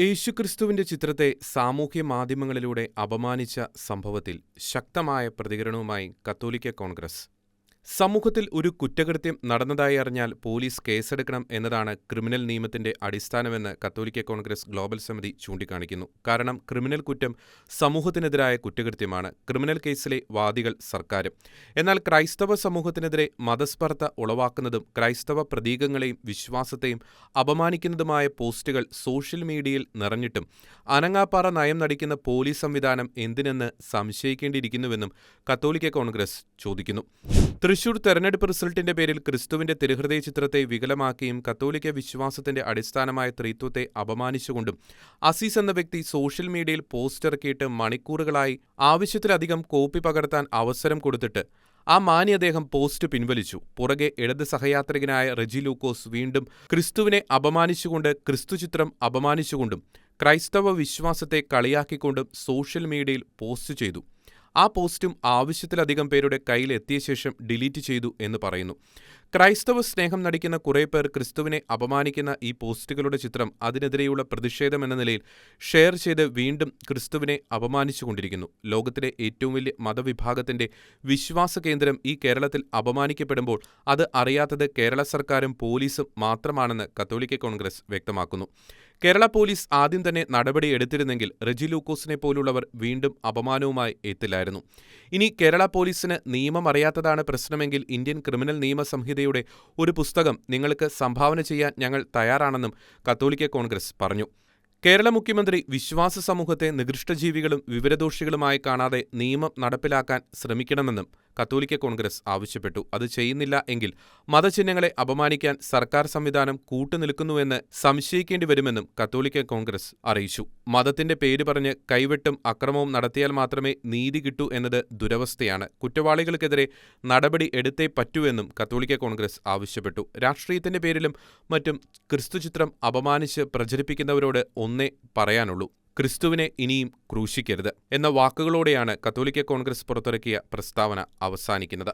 യേശുക്രിസ്തുവിന്റെ ചിത്രത്തെ സാമൂഹ്യ മാധ്യമങ്ങളിലൂടെ അപമാനിച്ച സംഭവത്തിൽ ശക്തമായ പ്രതികരണവുമായി കത്തോലിക്ക കോൺഗ്രസ് സമൂഹത്തിൽ ഒരു കുറ്റകൃത്യം നടന്നതായി അറിഞ്ഞാൽ പോലീസ് കേസെടുക്കണം എന്നതാണ് ക്രിമിനൽ നിയമത്തിന്റെ അടിസ്ഥാനമെന്ന് കത്തോലിക്ക കോൺഗ്രസ് ഗ്ലോബൽ സമിതി ചൂണ്ടിക്കാണിക്കുന്നു. കാരണം ക്രിമിനൽ കുറ്റം സമൂഹത്തിനെതിരായ കുറ്റകൃത്യമാണ്. ക്രിമിനൽ കേസിലെ വാദികൾ സർക്കാരും. എന്നാൽ ക്രൈസ്തവ സമൂഹത്തിനെതിരെ മതസ്പർദ്ധ ഉളവാക്കുന്നതും ക്രൈസ്തവ പ്രതീകങ്ങളെയും വിശ്വാസത്തെയും അപമാനിക്കുന്നതുമായ പോസ്റ്റുകൾ സോഷ്യൽ മീഡിയയിൽ നിറഞ്ഞിട്ടും അനങ്ങാപ്പാറ നയം നടിക്കുന്ന പോലീസ് സംവിധാനം എന്തിനെന്ന് സംശയിക്കേണ്ടിയിരിക്കുന്നുവെന്നും കത്തോലിക്ക കോൺഗ്രസ് ചോദിക്കുന്നു. തൃശൂർ തെരഞ്ഞെടുപ്പ് റിസൾട്ടിന്റെ പേരിൽ ക്രിസ്തുവിന്റെ തിരുഹൃദയ ചിത്രത്തെ വികലമാക്കിയും കത്തോലിക്ക വിശ്വാസത്തിന്റെ അടിസ്ഥാനമായ ത്രിത്വത്തെ അപമാനിച്ചുകൊണ്ടും അസീസ് എന്ന വ്യക്തി സോഷ്യൽ മീഡിയയിൽ പോസ്റ്റിറക്കിയിട്ട് മണിക്കൂറുകളായി ആവശ്യത്തിലധികം കോപ്പി പകർത്താൻ അവസരം കൊടുത്തിട്ട് ആ മാനി അദ്ദേഹം പോസ്റ്റ് പിൻവലിച്ചു. പുറകെ ഇടത് സഹയാത്രികനായ റെജി ലൂക്കോസ് വീണ്ടും ക്രിസ്തുവിനെ അപമാനിച്ചുകൊണ്ട് ക്രിസ്തു ചിത്രം അപമാനിച്ചുകൊണ്ടും ക്രൈസ്തവ വിശ്വാസത്തെ കളിയാക്കിക്കൊണ്ടും സോഷ്യൽ മീഡിയയിൽ പോസ്റ്റ് ചെയ്തു. ആ പോസ്റ്റും ആവശ്യത്തിലധികം പേരുടെ കയ്യിൽ എത്തിയ ശേഷം ഡിലീറ്റ് ചെയ്തു എന്ന് പറയുന്നു. ക്രൈസ്തവ സ്നേഹം നടിക്കുന്ന കുറേ പേർ ക്രിസ്തുവിനെ അപമാനിക്കുന്ന ഈ പോസ്റ്റുകളുടെ ചിത്രം അതിനെതിരെയുള്ള പ്രതിഷേധമെന്ന നിലയിൽ ഷെയർ ചെയ്ത് വീണ്ടും ക്രിസ്തുവിനെ അപമാനിച്ചുകൊണ്ടിരിക്കുന്നു. ലോകത്തിലെ ഏറ്റവും വലിയ മതവിഭാഗത്തിന്റെ വിശ്വാസ കേന്ദ്രം ഈ കേരളത്തിൽ അപമാനിക്കപ്പെടുമ്പോൾ അത് അറിയാത്തത് കേരള സർക്കാരും പോലീസും മാത്രമാണെന്ന് കത്തോലിക്ക കോൺഗ്രസ് വ്യക്തമാക്കുന്നു. കേരള പോലീസ് ആദ്യം തന്നെ നടപടി എടുത്തിരുന്നെങ്കിൽ റെജി ലൂക്കോസിനെ പോലുള്ളവർ വീണ്ടും അപമാനവുമായി എത്തില്ലായിരുന്നു. ഇനി കേരള പോലീസിന് നിയമം അറിയാത്തതാണ് പ്രശ്നമെങ്കിൽ ഇന്ത്യൻ ക്രിമിനൽ നിയമ സംഹിതയുടെ ഒരു പുസ്തകം നിങ്ങൾക്ക് സംഭാവന ചെയ്യാൻ ഞങ്ങൾ തയ്യാറാണെന്നും കത്തോലിക്ക കോൺഗ്രസ് പറഞ്ഞു. കേരള മുഖ്യമന്ത്രി വിശ്വാസ സമൂഹത്തെ നികൃഷ്ടജീവികളും വിവരദോഷികളുമായി കാണാതെ നിയമം നടപ്പിലാക്കാൻ ശ്രമിക്കണമെന്നും കത്തോലിക്കാ കോൺഗ്രസ് ആവശ്യപ്പെട്ടു. അത് ചെയ്യുന്നില്ല എങ്കിൽ മതചിഹ്നങ്ങളെ അപമാനിക്കാൻ സർക്കാർ സംവിധാനം കൂട്ടുനിൽക്കുന്നുവെന്ന് സംശയിക്കേണ്ടി വരുമെന്നും കത്തോലിക്ക കോൺഗ്രസ് അറിയിച്ചു. മതത്തിന്റെ പേര് പറഞ്ഞ് കൈവെട്ടും അക്രമവും നടത്തിയാൽ മാത്രമേ നീതി കിട്ടൂ എന്നത് ദുരവസ്ഥയാണ്. കുറ്റവാളികൾക്കെതിരെ നടപടി എടുത്തേ പറ്റൂവെന്നും കത്തോലിക്ക കോൺഗ്രസ് ആവശ്യപ്പെട്ടു. രാഷ്ട്രീയത്തിന്റെ പേരിലും മറ്റും ക്രിസ്തുചിത്രം അപമാനിച്ച് പ്രചരിപ്പിക്കുന്നവരോട് ഒന്നേ പറയാനുള്ളൂ. ക്രിസ്തുവിനെ ഇനിയും ക്രൂശിക്കരുത് എന്ന വാക്കുകളോടെയാണ് കത്തോലിക്ക കോൺഗ്രസ് പുറത്തിറക്കിയ പ്രസ്താവന അവസാനിക്കുന്നത്.